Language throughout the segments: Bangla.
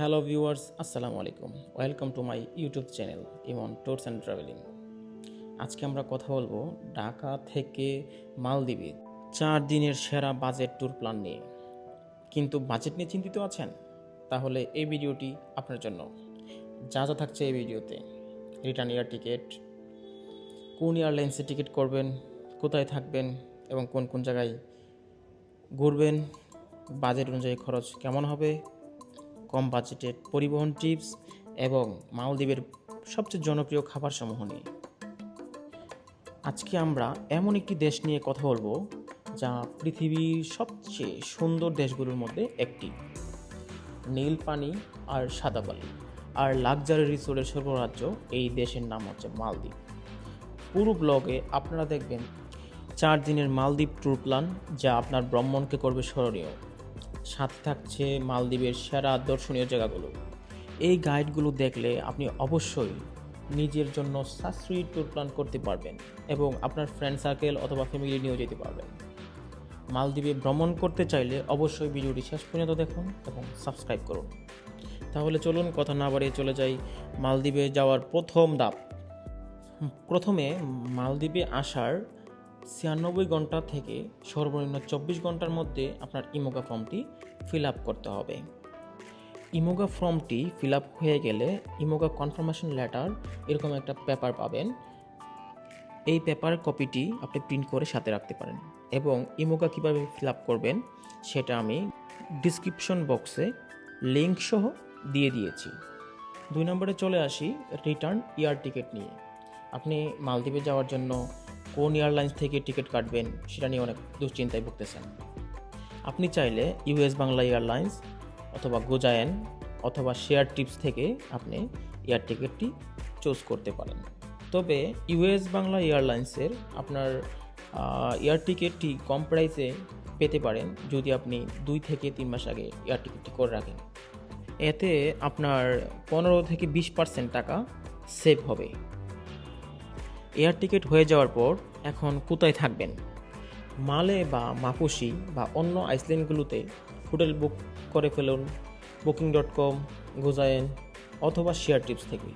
হ্যালো ভিউয়ার্স আসসালামু আলাইকুম welcome to my YouTube channel Emon tours and travelling আজকে আমরা কথা বলব ঢাকা থেকে মালদ্বীপে চার দিনের সেরা বাজেট ট্যুর প্ল্যান নিয়ে। কিন্তু বাজেট নিয়ে চিন্তিত আছেন? তাহলে এই ভিডিওটি আপনার জন্য। যা যা থাকছে এই ভিডিওতে। রিটার্ন এয়ার টিকিট কোন এয়ারলাইন্সে টিকিট করবেন, কোথায় থাকবেন এবং কোন কোন জায়গায় ঘুরবেন বাজেট অনুযায়ী খরচ কেমন হবে কম বাজেটের পরিবহন টিপস এবং মালদ্বীপের সবচেয়ে জনপ্রিয় খাবারসমূহ নিয়ে। আজকে আমরা এমন একটি দেশ নিয়ে কথা বলব, যা পৃথিবীর সবচেয়ে সুন্দর দেশগুলোর মধ্যে একটি। নীল পানি আর সাদা বালি আর লাক্সারি রিসোর্টের সর্বরাজ্য এই দেশের নাম হচ্ছে মালদ্বীপ। পুরো ব্লগে আপনারা দেখবেন, চার দিনের মালদ্বীপ ট্যুর প্ল্যান, যা আপনার ভ্রমণকে করবে স্মরণীয়। সাথে থাকছে মালদ্বীপের সেরা দর্শনীয় জায়গাগুলো। এই গাইডগুলো দেখলে আপনি অবশ্যই নিজের জন্য সাশ্রয়ী ট্যুর প্ল্যান করতে পারবেন এবং আপনার ফ্রেন্ড সার্কেল অথবা ফ্যামিলি নিয়েও যেতে পারবেন। মালদ্বীপে ভ্রমণ করতে চাইলে অবশ্যই ভিডিওটি শেষ পর্যন্ত দেখুন এবং সাবস্ক্রাইব করুন। তাহলে চলুন কথা না বাড়িয়ে চলে যাই মালদ্বীপে যাওয়ার প্রথম ধাপ। প্রথমে মালদ্বীপে আসার ছিয়ানব্বই ঘণ্টা থেকে সর্বনিম্ন চব্বিশ ঘণ্টার মধ্যে আপনার ইমোগা ফর্মটি ফিল আপ করতে হবে। ইমোগা ফর্মটি ফিল আপ হয়ে গেলে ইমোগা কনফার্মেশন লেটার এরকম একটা পেপার পাবেন। এই পেপার কপিটি আপনি প্রিন্ট করে সাথে রাখতে পারেন এবং ইমোগা কীভাবে ফিল আপ করবেন সেটা আমি ডিসক্রিপশন বক্সে লিঙ্ক সহ দিয়ে দিয়েছি। দুই নম্বরে চলে আসি রিটার্ন এয়ার টিকিট নিয়ে। আপনি মালদ্বীপে যাওয়ার জন্য কোন এয়ারলাইন্স থেকে টিকিট কাটবেন সেটা নিয়ে অনেক দুশ্চিন্তায় ভুগতেছেন। আপনি চাইলে ইউএস বাংলা এয়ারলাইন্স অথবা গোজায়েন অথবা শেয়ার টিপস থেকে আপনি এয়ার টিকিটটি চুজ করতে পারেন। তবে ইউএস বাংলা এয়ারলাইন্সের আপনার এয়ার টিকিটটি কম প্রাইসে পেতে পারেন যদি আপনি দুই থেকে তিন মাস আগে এয়ার টিকিটটি করে রাখেন। এতে আপনার পনেরো থেকে বিশ পার্সেন্ট টাকা সেভ হবে। এয়ার টিকিট হয়ে যাওয়ার পর এখন কোথায় থাকবেন? মালে বা মাপুসি বা অন্য আইসল্যান্ডগুলোতে হোটেল বুক করে ফেলুন, বুকিং ডট কম, গোজায়েন অথবা শেয়ার টিপস থেকে।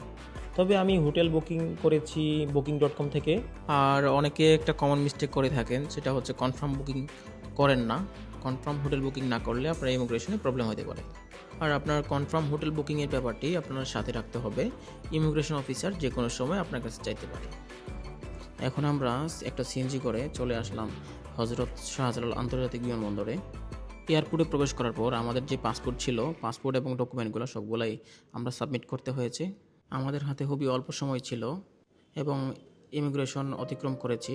তবে আমি হোটেল বুকিং করেছি বুকিং ডট কম থেকে। আর অনেকে একটা কমন মিস্টেক করে থাকেন, সেটা হচ্ছে কনফার্ম বুকিং করেন না। কনফার্ম হোটেল বুকিং না করলে আপনার ইমিগ্রেশনে প্রবলেম হতে পারে। আর আপনার কনফার্ম হোটেল বুকিংয়ের ব্যাপারটি আপনার সাথে রাখতে হবে। ইমিগ্রেশন অফিসার যে কোনো সময় আপনার কাছে চাইতে পারে। এখন আমরা একটা সিএনজি করে চলে আসলাম হজরত শাহজালাল আন্তর্জাতিক বিমানবন্দরে। এয়ারপোর্টে প্রবেশ করার পর আমাদের যে পাসপোর্ট ছিল, পাসপোর্ট এবং ডকুমেন্টগুলো সবগুলাই আমরা সাবমিট করতে হয়েছে। আমাদের হাতে খুবই অল্প সময় ছিল এবং ইমিগ্রেশন অতিক্রম করেছি।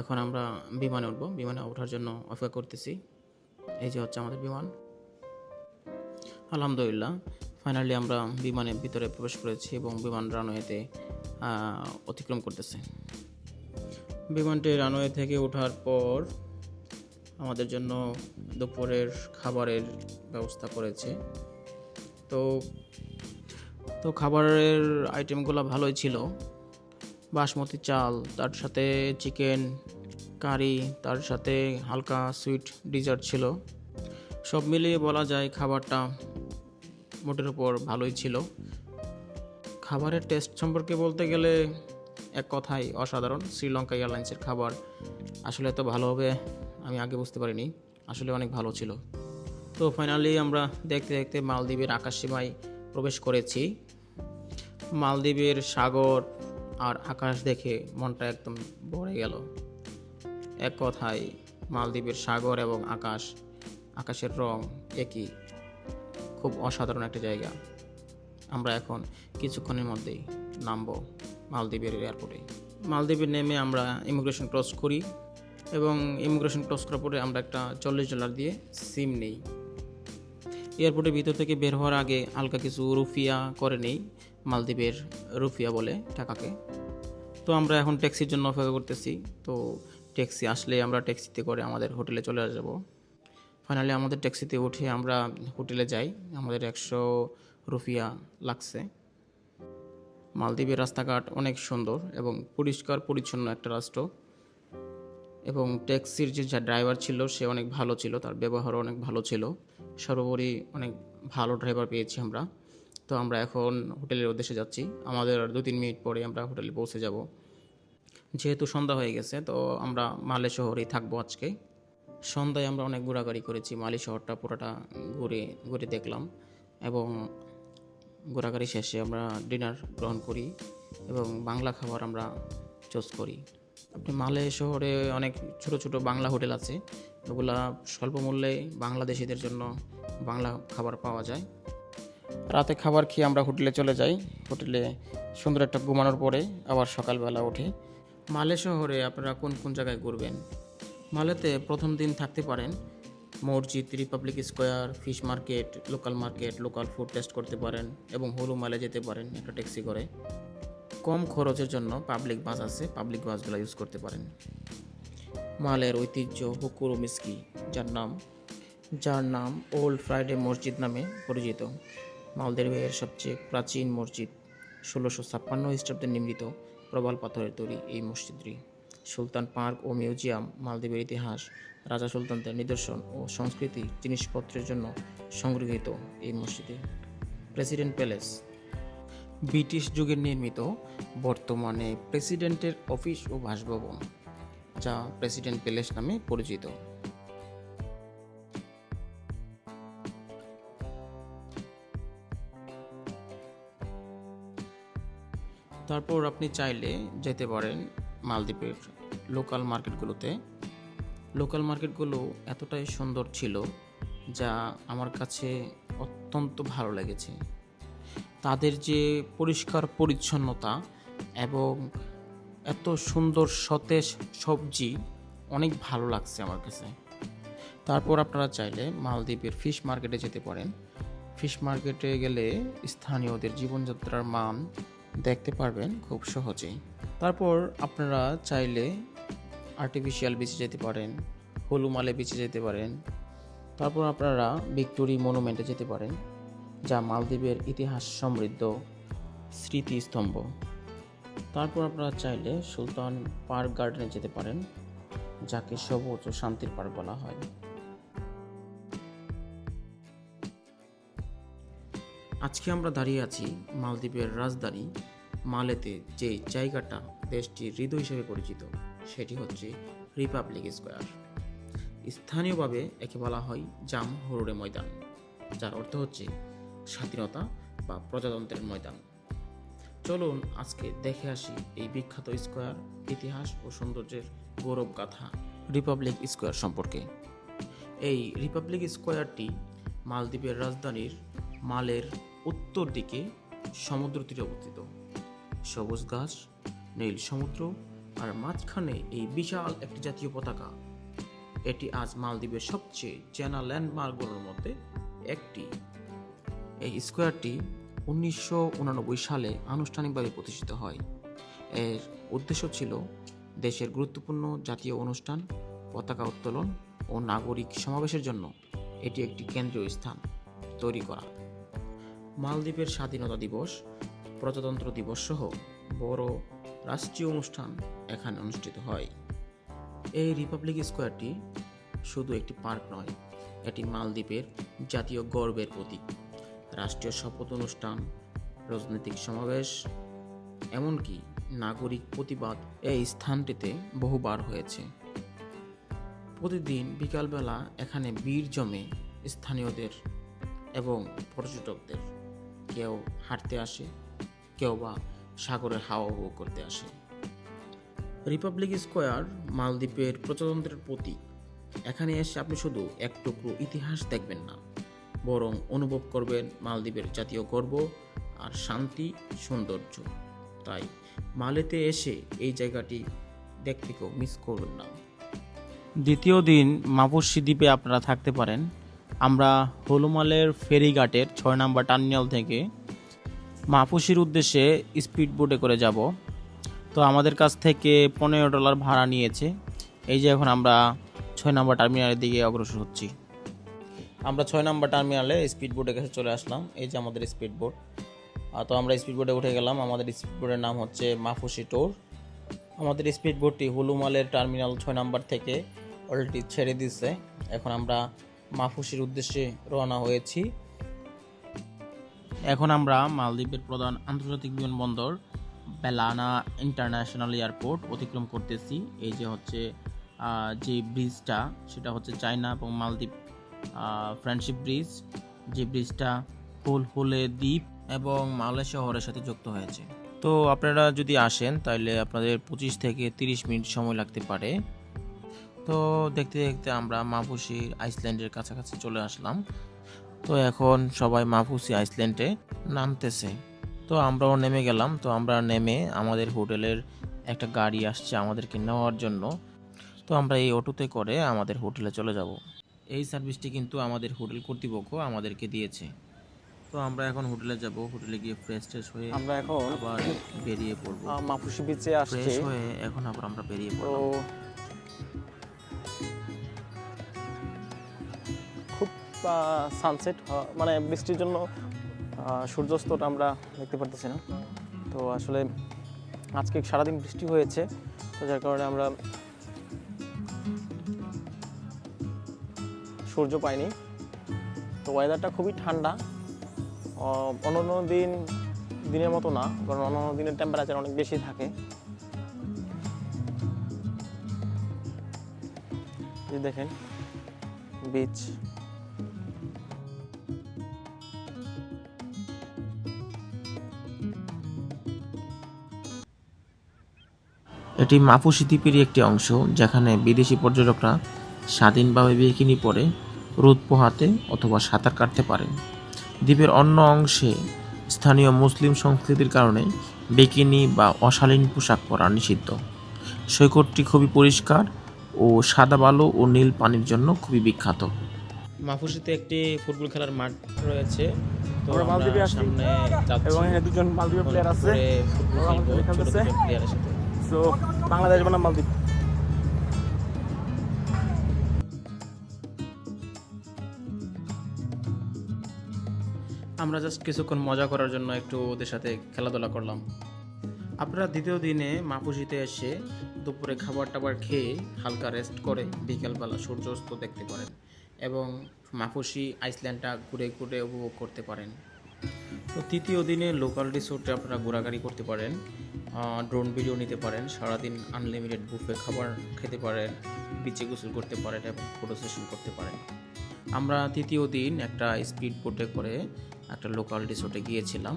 এখন আমরা বিমানে উঠবো, বিমানে ওঠার জন্য অপেক্ষা করতেছি। এই যে হচ্ছে আমাদের বিমান। আলহামদুলিল্লাহ ফাইনালি আমরা বিমানের ভিতরে প্রবেশ করেছি এবং বিমান রানওয়েতে অতিক্রম করতেছে। বিমানটি রানওয়ে থেকে ওঠার পর আমাদের জন্য দুপুরের খাবারের ব্যবস্থা করেছে। তো তো খাবারের আইটেমগুলো ভালোই ছিল। বাসমতি চাল, তার সাথে চিকেন কারি তার সাথে হালকা সুইট ডিজার্ট ছিল। সব মিলিয়ে বলা যায় খাবারটা মোটের উপর ভালোই ছিল। খাবারের টেস্ট সম্পর্কে বলতে গেলে এক কথাই অসাধারণ শ্রীলঙ্কা এয়ারলাইন্সের খাবার। আসলে এত ভালো হবে আমি আগে বুঝতে পারিনি। আসলে অনেক ভালো ছিল। তো ফাইনালি আমরা দেখতে দেখতে মালদ্বীপের আকাশসীমায় প্রবেশ করেছি। মালদ্বীপের সাগর আর আকাশ দেখে মনটা একদম ভরে গেল। এক কথায় মালদ্বীপের সাগর এবং আকাশ, আকাশের রং একই। খুব অসাধারণ একটা জায়গা। আমরা এখন কিছুক্ষণের মধ্যেই নামবো। মালদ্বীপের এয়ারপোর্টে মালদ্বীপে নেমে আমরা ইমিগ্রেশন ক্রস করি এবং ইমিগ্রেশন ক্রস করার পরে আমরা একটা চল্লিশ ডলার দিয়ে সিম নেই। এয়ারপোর্টের ভিতর থেকে বের হওয়ার আগে হালকা কিছু রুফিয়া করে নেই, মালদ্বীপের রুফিয়া বলে টাকাকে তো আমরা এখন ট্যাক্সির জন্য অপেক্ষা করতেছি। তো ট্যাক্সি আসলে আমরা ট্যাক্সিতে করে আমাদের হোটেলে চলে আসব ফাইনালি আমাদের ট্যাক্সিতে উঠে আমরা হোটেলে যাই। আমাদের একশো রুফিয়া লাগছে। মালদ্বীপের রাস্তাঘাট অনেক সুন্দর এবং পরিষ্কার, পরিচ্ছন্ন একটা রাষ্ট্র। এবং ট্যাক্সির যে ড্রাইভার ছিল, সে অনেক ভালো ছিল, তার ব্যবহারও অনেক ভালো ছিল। সর্বোপরি অনেক ভালো ড্রাইভার পেয়েছি আমরা। তো আমরা এখন হোটেলের উদ্দেশ্যে যাচ্ছি। আমাদের আর দু তিন মিনিট পরে আমরা হোটেলে পৌঁছে যাব। যেহেতু সন্ধ্যা হয়ে গেছে, তো আমরা মালে শহরেই থাকব আজকে। সন্ধ্যায় আমরা অনেক ঘোরাঘুরি করেছি, মালি শহরটা পুরোটা ঘুরে ঘুরে দেখলাম। এবং ঘোরাঘুরি শেষে আমরা ডিনার গ্রহণ করি এবং বাংলা খাবার আমরা চুজ করি। আপনি মালে শহরে অনেক ছোট ছোট বাংলা হোটেল আছে, ওগুলা স্বল্প মূল্যে বাংলাদেশিদের জন্য বাংলা খাবার পাওয়া যায়। রাতে খাবার খেয়ে আমরা হোটেলে চলে যাই। হোটেলে সুন্দর একটা ঘুমানোর পরে আবার সকালবেলা উঠে। মালে শহরে আপনারা কোন কোন জায়গায় ঘুরবেন? মালেতে প্রথম দিন থাকতে পারেন। মসজিদ Republic Square fish market local market local food test করতে পারেন এবং হলু মালে যেতে পারেন একটা ট্যাক্সি করে। কম খরচের জন্য পাবলিক বাস আছে পাবলিক বাসগুলো ইউজ করতে পারেন। মালের ঐতিহ্য, হুকুর মিস্কি, যার নাম যার নাম ওল্ড ফ্রাইডে মসজিদ নামে পরিচিত। মালদ্বীপের সবচেয়ে প্রাচীন মসজিদ, ষোলোশো ছাপ্পান্ন খ্রিস্টাব্দে নির্মিত প্রবাল পাথরের তৈরি এই মসজিদটি। সুলতান পার্ক ও মিউজিয়াম, মালদ্বীপের ইতিহাস রাজা সুলতানদের নিদর্শন ও সংস্কৃতি জিনিসপত্রের জন্য সংগৃহীত এই মসজিদে। President palace. ব্রিটিশ যুগে নির্মিত বর্তমানে প্রেসিডেন্টের অফিস ও বাসভবন, যা প্রেসিডেন্ট প্যালেস নামে পরিচিত। তারপর আপনি চাইলে যেতে পারেন মালদ্বীপের লোকাল মার্কেটগুলোতে লোকাল মার্কেটগুলো এতটাই সুন্দর ছিল যা আমার কাছে অত্যন্ত ভালো লেগেছে। তাদের যে পরিষ্কার পরিচ্ছন্নতা এবং এত সুন্দর সতেজ সবজি অনেক ভালো লাগছে আমার কাছে। তারপর আপনারা চাইলে মালদ্বীপের ফিশ মার্কেটে যেতে পারেন। ফিশ মার্কেটে গেলে স্থানীয়দের জীবনযাত্রার মান দেখতে পারবেন খুব সহজেই। তারপর আপনারা চাইলে আর্টিফিশিয়াল বিচে যেতে পারেন হলুমালে বিচে যেতে পারেন, তারপর আপনারা ভিক্টোরি মনুমেন্টে যেতে পারেন, যা মালদ্বীপের ইতিহাস সমৃদ্ধ স্মৃতিস্তম্ভ। তারপর আপনারা চাইলে সুলতান পার্ক গার্ডেনে যেতে পারেন, যাকে সবুজ ও শান্তির পার্ক বলা হয়। আজকে আমরা দাঁড়িয়ে আছি মালদ্বীপের রাজধানী মালেতে, যে জায়গাটা দেশটির হৃদয় হিসেবে পরিচিত। সেটি হচ্ছে রিপাবলিক স্কোয়ার স্থানীয়ভাবে একে বলা হয় জাম হরুড়ে ময়দান, যার অর্থ হচ্ছে স্বাধীনতা বা প্রজাতন্ত্রের ময়দান। চলুন আজকে দেখে আসি এই বিখ্যাত স্কোয়ার ইতিহাস ও সৌন্দর্যের গৌরব গাথা রিপাবলিক স্কোয়ার সম্পর্কে। এই রিপাবলিক স্কোয়ারটি মালদ্বীপের রাজধানীর মালের উত্তর দিকে সমুদ্র তীরে অবস্থিত। সবুজ গাছ, নীল সমুদ্র আর মাঝখানে এই বিশাল একটি জাতীয় পতাকা। এটি আজ মালদ্বীপের সবচেয়ে চেনা ল্যান্ডমার্কগুলোর মধ্যে একটি। এই স্কোয়ারটি উনিশশো সালে আনুষ্ঠানিকভাবে প্রতিষ্ঠিত হয়। এর উদ্দেশ্য ছিল দেশের গুরুত্বপূর্ণ জাতীয় অনুষ্ঠান, পতাকা উত্তোলন ও নাগরিক সমাবেশের জন্য এটি একটি কেন্দ্রীয় স্থান তৈরি করা। মালদ্বীপের স্বাধীনতা দিবস, প্রজাতন্ত্র দিবস সহ বড় রাষ্ট্রীয় অনুষ্ঠান এখানে অনুষ্ঠিত হয়। এই রিপাবলিক স্কোয়ারটি শুধু একটি পার্ক নয়, এটি মালদ্বীপের জাতীয় গর্বের প্রতীক। রাষ্ট্রীয় শপথ অনুষ্ঠান, রাজনৈতিক সমাবেশ, এমনকি নাগরিক প্রতিবাদ এই স্থানটিতে বহুবার হয়েছে। প্রতিদিন বিকালবেলা এখানে ভিড় জমে স্থানীয়দের এবং পর্যটকদের। কেউ হাঁটতে আসে, কেউ বা সাগরের হাওয়া উপভোগ করতে আসে। রিপাবলিক স্কোয়ার মালদ্বীপের প্রজাতন্ত্রের প্রতীক। এখানে এসে আপনি শুধু এক টুকরো ইতিহাস দেখবেন না বরং অনুভব করবেন মালদ্বীপের জাতীয় গর্ব আর শান্তি সৌন্দর্য। তাই মালেতে এসে এই জায়গাটি দেখতে কেউ মিস করবেন না। দ্বিতীয় দিন মাপুসি দ্বীপে আপনারা থাকতে পারেন। আমরা হলুমালের ফেরিঘাটের ছয় নম্বর টার্মিনাল থেকে মাপুসির উদ্দেশ্যে স্পিড বোটে করে যাব। তো আমাদের কাছ থেকে পনেরো ডলার ভাড়া নিয়েছে। এই যে এখন আমরা ছয় নম্বর টার্মিনালের দিকে অগ্রসর হচ্ছি। আমরা ছয় নম্বর টার্মিনালে স্পিড বোটের কাছে চলে আসলাম। এই যে আমাদের স্পিড বোট তো আমরা স্পিড বোটে উঠে গেলাম। আমাদের স্পিড বোটের নাম হচ্ছে মাফুসি টোর। আমাদের স্পিড বোটটি হুলুমালের টার্মিনাল ছয় নম্বর থেকে অলরেডি ছেড়ে দিচ্ছে এখন আমরা মাফুসির উদ্দেশ্যে রওনা হয়েছি। এখন আমরা মালদ্বীপের প্রধান আন্তর্জাতিক বিমানবন্দর বেলানা ইন্টারন্যাশনাল এয়ারপোর্ট অতিক্রম করতেছি। এই যে হচ্ছে যে ব্রিজটা, সেটা হচ্ছে চায়না এবং মালদ্বীপ ফ্রেন্ডশিপ ব্রিজ যে ব্রিজটা ফুল ফুলে দ্বীপ এবং মালয়েশিয়া শহরের সাথে যুক্ত হয়েছে। তো আপনারা যদি আসেন তাহলে আপনাদের পঁচিশ থেকে তিরিশ মিনিট সময় লাগতে পারে। তো দেখতে দেখতে আমরা মাপুসি আইসল্যান্ডের কাছাকাছি চলে আসলাম। তো এখন সবাই মাফুসি আইসল্যান্ডে নামতেছে। তো আমরাও নেমে গেলাম। তো আমরা নেমে আমাদের হোটেলের একটা গাড়ি আসছে আমাদেরকে নেওয়ার জন্য। তো আমরা এই অটোতে করে আমাদের হোটেলে চলে যাব। এই সার্ভিসটি কিন্তু আমাদের হোটেল কর্তৃপক্ষ আমাদেরকে দিয়েছে। তো আমরা এখন হোটেলে যাব। হোটেলে গিয়ে ফ্রেশ ট্রেশ হয়ে আমরা এখন আবার বেরিয়ে পড়ব। মাপুসি বিচে আসছি। ফ্রেশ হয়ে এখন আবার আমরা বেরিয়ে পড়ব সানসেট মানে বৃষ্টির জন্য সূর্যাস্তটা আমরা দেখতে পারতেছি না। তো আসলে আজকে সারাদিন বৃষ্টি হয়েছে, তো যার কারণে আমরা সূর্য পাইনি। তো ওয়েদারটা খুবই ঠান্ডা। অন্যান্য দিন, দিনের মতো না, কারণ অন্যান্য দিনের টেম্পারেচার অনেক বেশি থাকে। দেখেন বিচ এটি মাপুসি দ্বীপেরই একটি অংশ যেখানে বিদেশি পর্যটকরা স্বাধীনভাবে বিকিনি পরে রোদ পোহাতে অথবা সাঁতার কাটতে পারেন দ্বীপের অন্য অংশে স্থানীয় মুসলিম সংস্কৃতির কারণে বিকিনি বা অশালীন পোশাক পরা নিষিদ্ধ। সৈকতটি খুবই পরিষ্কার ও সাদা বালু ও নীল পানির জন্য খুবই বিখ্যাত। মাফুসিতে একটি ফুটবল খেলার মাঠ রয়েছে। তো আমরা। সামনে এবং এখানে দুজন মালদ্বীপের প্লেয়ার আছে। ফুটবল খেলব প্লেয়ারের সাথে। সো বাংলাদেশ বনাম মালদ্বীপ। আমরা জাস্ট কিছুক্ষণ মজা করার জন্য একটু ওদের সাথে খেলাধুলা করলাম। আপনারা দ্বিতীয় দিনে মাপুসিতে এসে দুপুরে খাবার টাবার খেয়ে হালকা রেস্ট করে বিকেলবেলা সূর্যাস্ত দেখতে পারেন এবং মাপুসি আইসল্যান্ডটা ঘুরে ঘুরে উপভোগ করতে পারেন। তো তৃতীয় দিনে লোকাল রিসোর্টে আপনারা ঘোরাঘুরি করতে পারেন। ড্রোন ভিডিও নিতে পারেন, সারাদিন আনলিমিটেড বুফে খাবার খেতে পারেন বিচে গোসল করতে পারেন এবং ফটো সেশন করতে পারেন আমরা তৃতীয় দিন একটা স্পিড বোটে করে একটা লোকাল রিসোর্টে গিয়েছিলাম।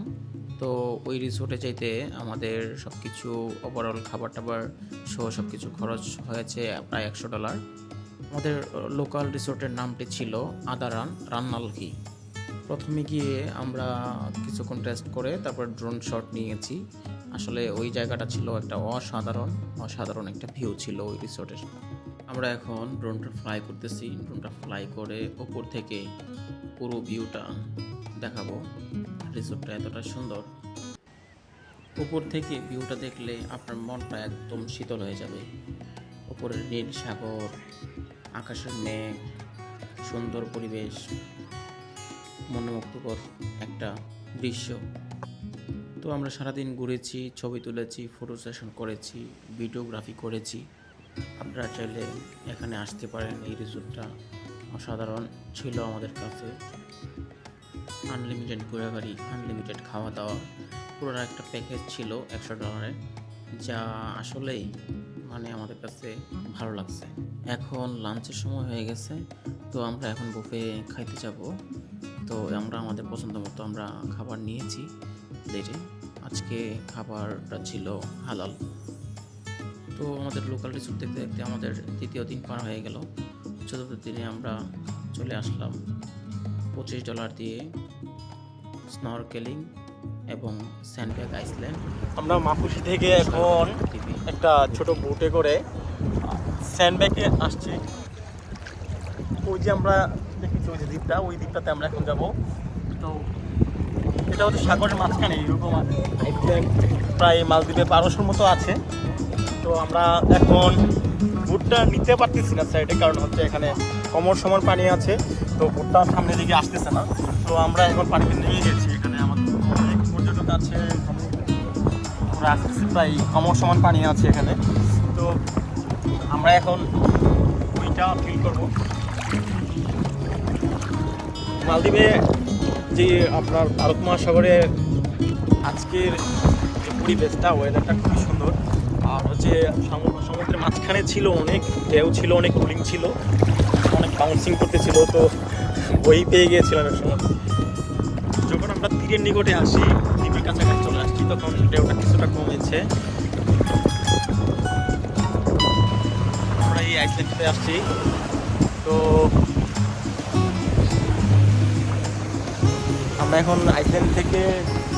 তো ওই রিসোর্টে চাইতে আমাদের সব কিছু ওভারঅল খাবার টাবার সহ সব কিছু খরচ হয়েছে প্রায় একশো ডলার আমাদের লোকাল রিসোর্টের নামটি ছিল আদারান রান্নালকি প্রথমে গিয়ে আমরা কিছুক্ষণ টেস্ট করে তারপর ড্রোন শট নিয়েছি। আসলে ওই জায়গাটা ছিল একটা অসাধারণ অসাধারণ একটা ভিউ ছিল ওই রিসোর্টের আমরা এখন ড্রোনটা ফ্লাই করতেছি ড্রোনটা ফ্লাই করে ওপর থেকে পুরো ভিউটা দেখাবো। রিসোর্টটা এতটা সুন্দর। উপর থেকে ভিউটা দেখলে আপনার মনটা একদম শীতল হয়ে যাবে। উপরের নীল সাগর, আকাশের মেঘ, সুন্দর পরিবেশ, মনোমুগ্ধকর একটা দৃশ্য। তো আমরা সারাদিন ঘুরেছি, ছবি তুলেছি ফটো সেশন করেছি ভিডিওগ্রাফি করেছি। আপনারা চাইলে এখানে আসতে পারেন, এই রিসোর্টটা অসাধারণ ছিল আমাদের কাছে। আনলিমিটেড ঘোরাঘুরি আনলিমিটেড খাওয়া দাওয়া পুরো একটা প্যাকেজ ছিল একশো ডলারের যা আসলেই মানে আমাদের কাছে ভালো লাগছে। এখন লাঞ্চের সময় হয়ে গেছে, তো আমরা এখন বুফে খাইতে যাব। তো আমরা, আমাদের পছন্দ মতো আমরা খাবার নিয়েছি। প্লেটে আজকে খাবারটা ছিল হালাল। তো আমাদের লোকাল রিসোর্ট দেখতে দেখতে আমাদের তৃতীয় দিন পার হয়ে গেল। চতুর্থ দিনে আমরা চলে আসলাম পঁচিশ ডলার দিয়ে স্নরকেলিং এবং স্যান্ডব্যাগ আইসল্যান্ড আমরা মাপুসি থেকে এখন একটা ছোট বোটে করে স্যান্ডব্যাগে আসছি। ওই যে আমরা দেখেছি, ওই যে দ্বীপটা, ওই দ্বীপটাতে আমরা এখন যাব। তো এটা হচ্ছে সাগরের মাঝখানে, এরকম প্রায় মালদ্বীপে বারোশোর মতো আছে। তো আমরা এখন বুটটা নিতে পারতেছি না সাইডে কারণ হচ্ছে এখানে কমর সমর পানি আছে, তো বুটটা সামনের দিকে আসতেছে না। তো আমরা এখন পানিতে নেমে গেছি, এখানে আমাদের অনেক পর্যটক আছে, আমরা আসতেছি, প্রায় কমর সমান পানি আছে এখানে। তো আমরা এখন ওইটা ফিল করব। মালদ্বীপে যে আপনার ভারত মহাসাগরে আজকের পরিবেশটা ওয়েদারটা খুবই সুন্দর। আর হচ্ছে সমুদ্রের মাঝখানে ছিল অনেক, ঢেউ ছিল, অনেক কুলিং ছিল, অনেক বাউন্সিং করতেছিল, তো বই পেয়ে গিয়েছিলাম এক সময়। যখন আমরা তীরের নিকটে আসি দ্বীপের কাছাকাছি চলে আসছি, তখন ঢেউটা কিছুটা কমেছে। আমরা এই আইসল্যান্ডে আসছি। তো আমরা এখন আইসল্যান্ড থেকে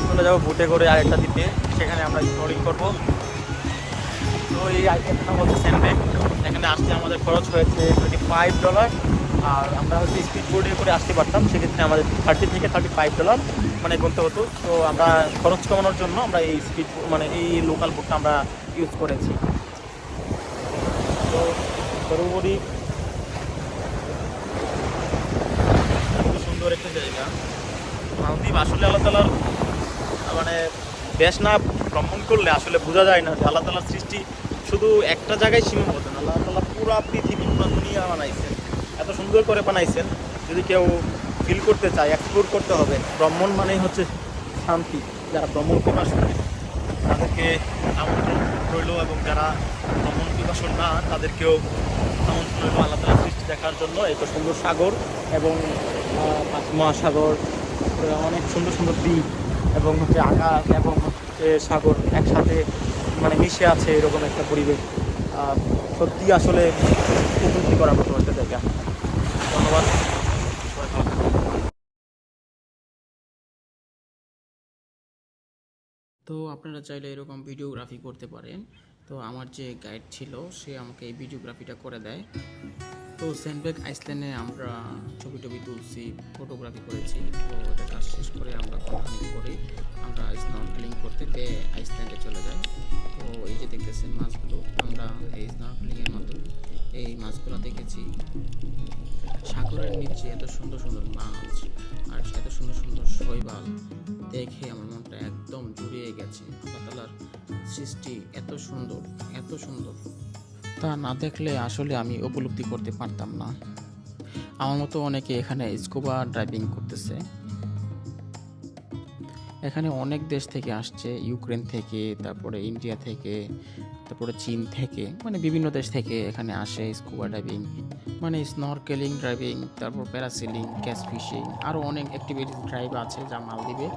চলে যাব বোটে করে আরেকটা দ্বীপে সেখানে আমরা স্নোরিং করব। তো এই আইসল্যান্ডের নাম হচ্ছে স্যান্ডব্যাগ এখানে আসতে আমাদের খরচ হয়েছে টোয়েন্টি ফাইভ ডলার আর আমরা হচ্ছে স্পিড বোর্ডে করে আসতে পারতাম। সেক্ষেত্রে আমাদের থার্টি থেকে থার্টি ফাইভ ডলার মানে গুনতে হতো। তো আমরা খরচ কমানোর জন্য আমরা এই স্পিড মানে এই লোকাল বোটটা আমরা ইউজ করেছি। তো সর্বোপরি খুবই সুন্দর একটা জায়গা। মালদ্বীপ আসলে আল্লাহ তালার মানে দেশ না ভ্রমণ করলে আসলে বোঝা যায় না যে আল্লাহ তালার সৃষ্টি শুধু একটা জায়গায় সীমাবদ্ধ না, আল্লাহ তালা পুরো পৃথিবী, পুরো দুনিয়া বানাইছেন। এত সুন্দর করে বানাইছেন, যদি কেউ ফিল করতে চায় এক্সপ্লোর করতে হবে, ভ্রমণ মানেই হচ্ছে শান্তি, যারা ভ্রমণ পিপাসু তাদেরকে আমন্ত্রণ রইল এবং যারা ভ্রমণ পিপাসু না, তাদেরকেও আমন্ত্রণ রইল আল্লাহ তালার সৃষ্টি দেখার জন্য। এত সুন্দর সাগর এবং মহাসাগর অনেক সুন্দর সুন্দর দ্বীপ এবং হচ্ছে আকাশ এবং হচ্ছে সাগর একসাথে মানে মিশে আছে এরকম একটা পরিবেশ। সত্যি আসলে উপলব্ধি করার মতো একটা জায়গা। ধন্যবাদ। তো আপনারা চাইলে এরকম ভিডিওগ্রাফি করতে পারেন। তো আমার যে গাইড ছিল, সে আমাকে এই ভিডিওগ্রাফিটা করে দেয়। তো স্যান্ডব্যাগ আইসল্যান্ডে আমরা ছবি টবি তুলছি ফটোগ্রাফি করেছি। তো এটা কাজ শেষ করে আমরা কমপ্লিট করে। আমরা স্নর্কেলিং করতে পেয়ে আইসল্যান্ডে চলে যাই। তো এই যে দেখতেছেন মাছগুলো, আমরা এই স্নর্কেলিংয়ের মাধ্যমে এই মাছগুলো দেখেছি। সাগরের নিচে এত সুন্দর সুন্দর মাছ আর এত সুন্দর সুন্দর শৈবাল দেখে আমার মনটা একদম জুড়িয়ে গেছে। আল্লাহ তালার সৃষ্টি এত সুন্দর এত সুন্দর। তা না দেখলে আসলে আমি উপলব্ধি করতে পারতাম না। আমার মতো অনেকে এখানে স্কুবা ড্রাইভিং করতেছে। এখানে অনেক দেশ থেকে আসছে, ইউক্রেন থেকে, তারপরে ইন্ডিয়া থেকে, তারপরে চীন থেকে মানে বিভিন্ন দেশ থেকে এখানে আসে স্কুবা ড্রাইভিং মানে স্নরকেলিং ড্রাইভিং তারপর প্যারাসিলিং ক্যাশ ফিশিং আরও অনেক অ্যাক্টিভিটিস ড্রাইভ আছে যা মালদ্বীপে।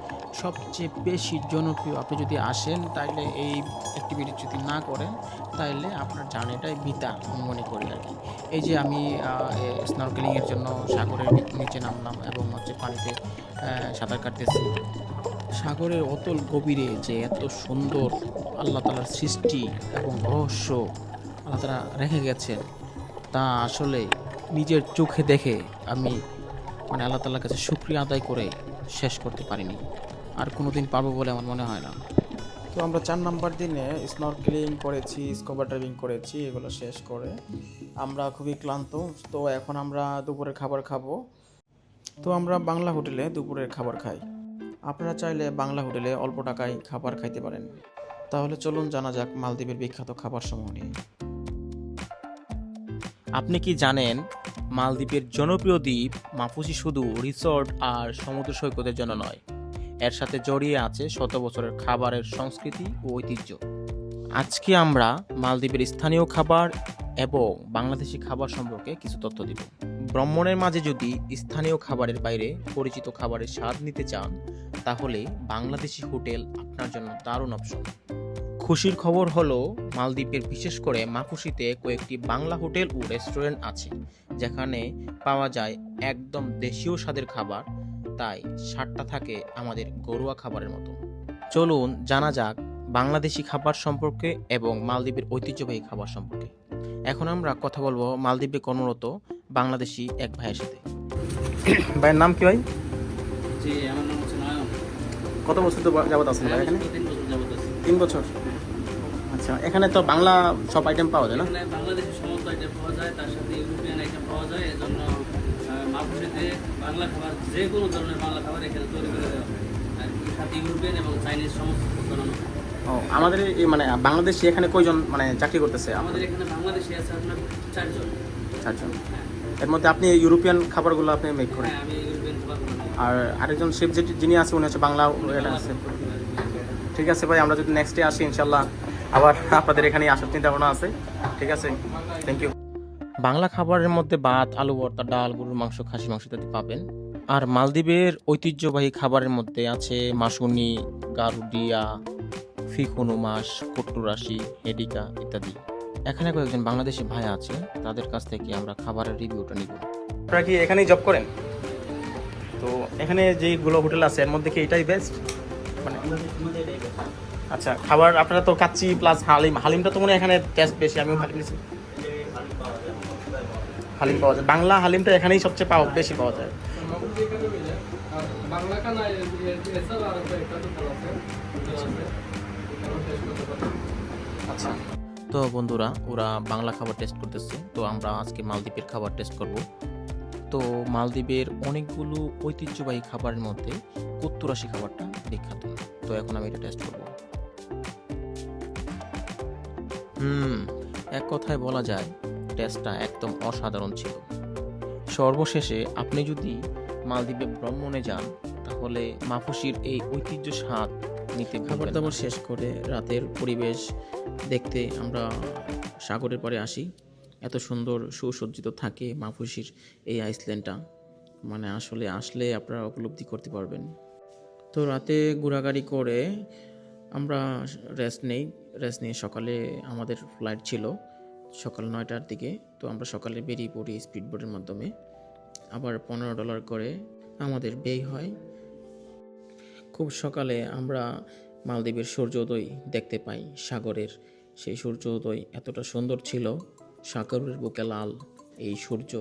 সবচেয়ে বেশি জনপ্রিয়, আপনি যদি আসেন তাহলে এই অ্যাক্টিভিটি যদি না করেন তাহলে আপনার জার্নিটাই বিতা মনে করি আর কি। এই যে আমি স্নরকেলিংয়ের জন্য সাগরের নিচে নামলাম এবং হচ্ছে পানিতে সাঁতার কাটতেছি। সাগরের অতল গভীরে যে এত সুন্দর আল্লাহ তালার সৃষ্টি এবং রহস্য আল্লাহ তালা রেখে গেছেন, তা আসলে নিজের চোখে দেখে আমি মানে আল্লাহ তালার কাছে শুক্রিয়া আদায় করে শেষ করতে পারিনি। আর কোনো দিন পারব বলে আমার মনে হয় না। তো আমরা চার নাম্বার দিনে স্নরকেলিং করেছি স্কোবা ড্রাইভিং করেছি, এগুলো শেষ করে আমরা খুবই ক্লান্ত। তো এখন আমরা দুপুরের খাবার খাব। তো আমরা বাংলা হোটেলে দুপুরের খাবার খাই। আপনারা চাইলে বাংলা হোটেলে অল্প টাকায় খাবার খাইতে পারেন। তাহলে চলুন জানা যাক মালদ্বীপের বিখ্যাত খাবার সমূহ নিয়ে। আপনি কি জানেন, মালদ্বীপের জনপ্রিয় দ্বীপ মাফুসি শুধু রিসর্ট আর সমুদ্র সৈকতের জন্য নয়, এর সাথে জড়িয়ে আছে শত বছরের খাবারের সংস্কৃতি ও ঐতিহ্য। আজকে আমরা মালদ্বীপের স্থানীয় খাবার এবং বাংলাদেশি খাবার সম্পর্কে কিছু তথ্য দিব। ভ্রমণের মাঝে যদি স্থানীয় খাবারের বাইরে পরিচিত খাবারের স্বাদ নিতে চান তাহলে বাংলাদেশি হোটেল আপনার জন্য দারুণ অপশন খুশির খবর হলো মালদ্বীপের বিশেষ করে মাকুশিতে কয়েকটি বাংলা হোটেল ও রেস্টুরেন্ট আছে যেখানে পাওয়া যায় একদম দেশীয় স্বাদের খাবার তাই স্বাদটা থাকে আমাদের ঘরোয়া খাবারের মতো। চলুন জানা যাক বাংলাদেশি খাবার সম্পর্কে এবং মালদ্বীপের ঐতিহ্যবাহী খাবার সম্পর্কে। এখন আমরা কথা বলব মালদ্বীপে কর্মরত বাংলাদেশি এক ভাইয়ের সাথে। ভাইয়ের নাম কি ভাই? জি আমার নাম কত বছর তো যাবত আছেন ভাই এখানে? তিন বছর আচ্ছা এখানে তো বাংলা সব আইটেম পাওয়া যায় না? বাংলাদেশের সমস্ত আইটেম পাওয়া যায় তার সাথে ইউরোপিয়ান আইটেম পাওয়া যায় এজন্য মাপুসিতে বাংলা খাবার যে কোনো ধরনের বাংলা খাবার এখানে তৈরি করে দেওয়া হয়। আর সাথে ইউরোপিয়ান এবং চাইনিজ সমস্ত বানানো ও আমাদের এই মানে বাংলাদেশে এখানে কয়জন মানে চাকরি করতেছে? আমাদের এখানে বাংলাদেশে আছে আপনার চারজন। চারজন। এর মধ্যে আপনি ইউরোপিয়ান খাবারগুলো আপনি মেক করেন? হ্যাঁ আমি ইউরোপিয়ান খাবার। আর আরেকজন শেফ যেটি যিনি আছে উনি হচ্ছে বাংলা আছে। ঠিক আছে ভাই আমরা যদি নেক্সট ডে আসি ইনশাল্লাহ আবার আপনাদের এখানে আসার চিন্তা ভাবনা আছে। ঠিক আছে? থ্যাংক ইউ বাংলা খাবারের মধ্যে ভাত আলু ভর্তা ডাল গরুর মাংস খাসি মাংস ইত্যাদি পাবেন। আর মালদ্বীপের ঐতিহ্যবাহী খাবারের মধ্যে আছে মাসুনি গারুডিয়া ফিকুনু মাস কট্টুরাশি হেডিকা ইত্যাদি। এখানে কয়েকজন বাংলাদেশি ভাই আছে তাদের কাছ থেকে আমরা খাবারের রিভিউটা নিব। আপনারা কি এখানেই জব করেন? তো এখানে যেইগুলো হোটেল আছে, এর মধ্যে কি এটাই বেস্ট মানে আচ্ছা খাবার আপনারা তো কাচ্চি প্লাস হালিম। হালিমটা তো মনে হয় এখানে টেস্ট বেশি, আমিও হালিম নিয়েছি হালিম পাওয়া যায়। বাংলা হালিমটা এখানেই সবচেয়ে পাওয়া বেশি পাওয়া যায়। আচ্ছা। তো বন্ধুরা, ওরা বাংলা খাবার টেস্ট করতেছে, তো আমরা আজকে মালদ্বীপের খাবার টেস্ট করব। তো মালদ্বীপের অনেকগুলো ঐতিহ্যবাহী খাবারের মধ্যে কুত্তুরাশি খাবারটা বিখ্যাত। তো এখন আমি এটা টেস্ট করব। হুম, এক কথায় বলা যায় টেস্টটা একদম অসাধারণ ছিল। সর্বশেষে আপনি যদি মালদ্বীপে ভ্রমণে যান, তাহলে মাফুসির এই ঐতিহ্য স্বাদ নিতে খাবার দাবার শেষ করে রাতের পরিবেশ দেখতে আমরা সাগরের পরে আসি। এত সুন্দর সুসজ্জিত থাকে মাফুসির এই আইসল্যান্ডটা। মানে আসলে আসলে আপনারা উপলব্ধি করতে পারবেন। তো রাতে ঘোরাঘুরি করে আমরা রেস্ট নেই। রেস্ট নিয়ে সকালে আমাদের ফ্লাইট ছিল সকাল নয়টার দিকে। তো আমরা সকালে বেরিয়ে পড়ি স্পিড বোটের মাধ্যমে। আবার পনেরো ডলার করে আমাদের ব্যয় হয়। খুব সকালে আমরা মালদ্বীপের সূর্যোদয় দেখতে পাই, সাগরের সেই সূর্যোদয় এতটা সুন্দর ছিল। সাগরের বুকে লাল এই সূর্য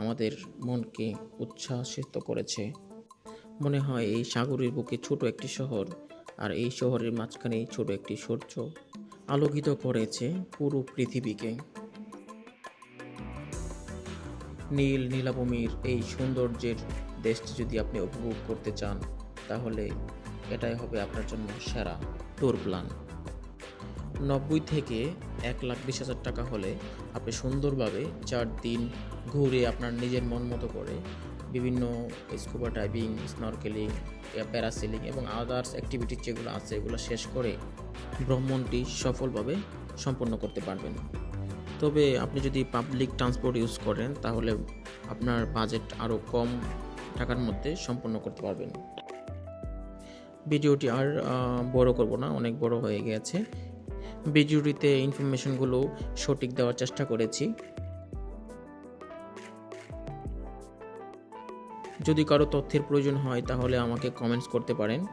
আমাদের মনকে উচ্ছ্বাসিত করেছে। মনে হয় এই সাগরের বুকে ছোট একটি শহর আর এই শহরের মাঝখানে ছোট একটি সূর্য আলোকিত করেছে পুরো পৃথিবীকে। নীল নীলাভূমির এই সৌন্দর্যের দেশটি যদি আপনি উপভোগ করতে চান, তাহলে এটাই হবে আপনার জন্য সেরা ট্যুর প্ল্যান। নব্বই থেকে এক লাখ বিশ হাজার টাকা হলে আপনি সুন্দরভাবে চার দিন ঘুরে আপনার নিজের মন মতো করে বিভিন্ন স্কুবা ডাইভিং স্নরকেলিং প্যারাসেলিং এবং আদার্স অ্যাক্টিভিটি যেগুলো আছে, এগুলো শেষ করে ভ্রমণটি সফলভাবে সম্পন্ন করতে পারবেন। তবে আপনি যদি পাবলিক ট্রান্সপোর্ট ইউজ করেন, তাহলে আপনার বাজেট আরও কম টাকার মধ্যে সম্পন্ন করতে পারবেন। ভিডিওটি আর বড় করব না, অনেক বড় হয়ে গেছে। ভিডিওটিতে ইনফরমেশনগুলো সঠিক দেওয়ার চেষ্টা করেছি। যদি কারও তথ্যের প্রয়োজন হয়, তাহলে আমাকে কমেন্টস করতে পারেন।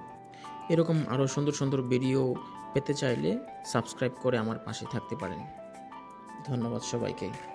এরকম আরও সুন্দর সুন্দর ভিডিও পেতে চাইলে সাবস্ক্রাইব করে আমার পাশে থাকতে পারেন। ধন্যবাদ সবাইকে।